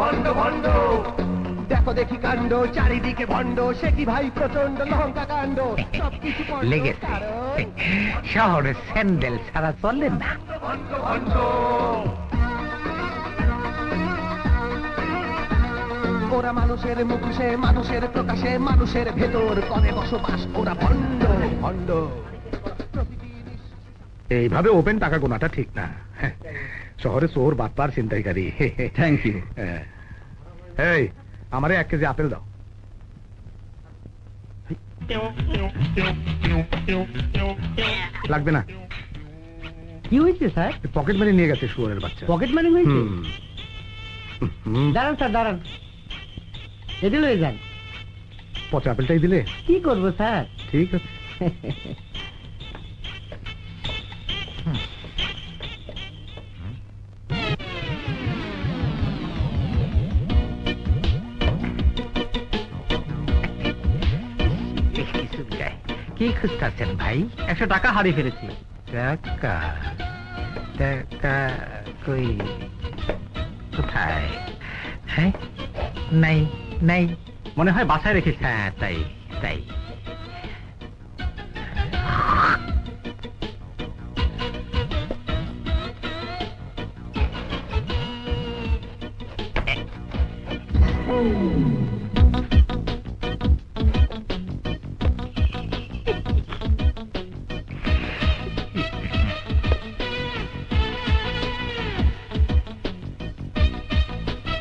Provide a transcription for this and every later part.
ভণ্ড ভণ্ড। দেখো দেখি কাণ্ড চারিদিকে ভণ্ড। সে কি ভাই প্রচণ্ড লঙ্কা কাণ্ড? সবকিছু লেগেছে শহরে স্যান্ডেল ছাড়া চলে না। ভণ্ড ভণ্ড। ওরা মানুষের মুখোশে মানুষের প্রকাশে মানুষের ভেতর করে বসবাস? ওরা ভণ্ড। ভণ্ড। এইভাবে ওপেন টাকা গোনাটা ঠিক না। হ্যাঁ, শহরে চোর বাটপার ছিনতাইকারী থ্যাংক ইউ। এই আমারে এক কেজি আপেল দাও। লাগবে না। কি হয়েছে স্যার? পকেট মানি নিয়ে গেছে শুয়ারের বাচ্চা। পকেট মানি হয়েছে? দাঁড়ান স্যার দাঁড়ান। এটি লয়ে যান। পচা আপেলটাই দিলে? কি করব স্যার? ঠিক আছে। কি খুঁজতেছেন ভাই? একশো টাকা হারিয়ে ফেলেছি। টাকা? টাকা কই? কোথায়? হ্যাঁ? নাই নাই। মনে হয় বাসায় রেখেছি। হ্যাঁ তাই তাই।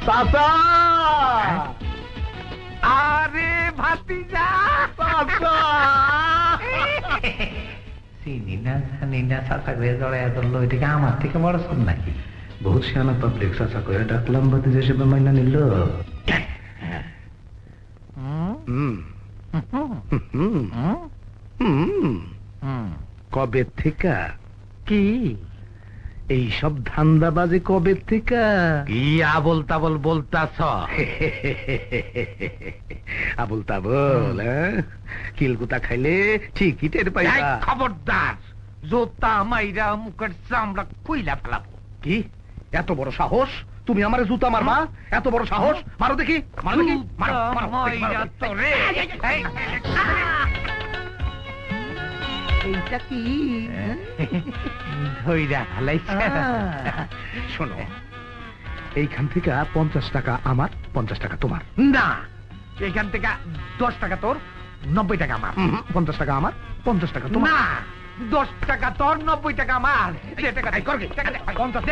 চাচা আরে ভাতিজা! চিনি না জানি না চাচা করে জড়াইয়া ধরলো এটাকে আমার থেকে বড় শোন নাকি? বহুত সিয়ানা পাবলিক চাচা করে ডাকলাম মাইনা নিল। হুম। হুম। হুম। কবে থেকে? কি? এই সব ধান্দাবাজি কবে থেকে কি আবল তাবল বলতাছ আবুল তাবল হ্যাঁ? কিলকুতা খাইলে ঠিকই টের পাইবা খবরদার জোতা মাইরা মুখের চামড়া খুইলা ফেলাবো কি এত বড় সাহস তুমি আমার জুতা মারবা এত বড় সাহস মারো দেখি মারো দেখি মারো, মারো, এইটা কি ধইরা ফেলাইছে শোনো এইখান থেকে পঞ্চাশ টাকা আমার পঞ্চাশ টাকা তোমার না এখান থেকে দশ টাকা তোর নব্বই টাকা আমার পঞ্চাশ টাকা আমার পঞ্চাশ টাকা তোমার না দশ টাকা তোর নব্বই টাকা আমার দে টাকা দে পঞ্চাশ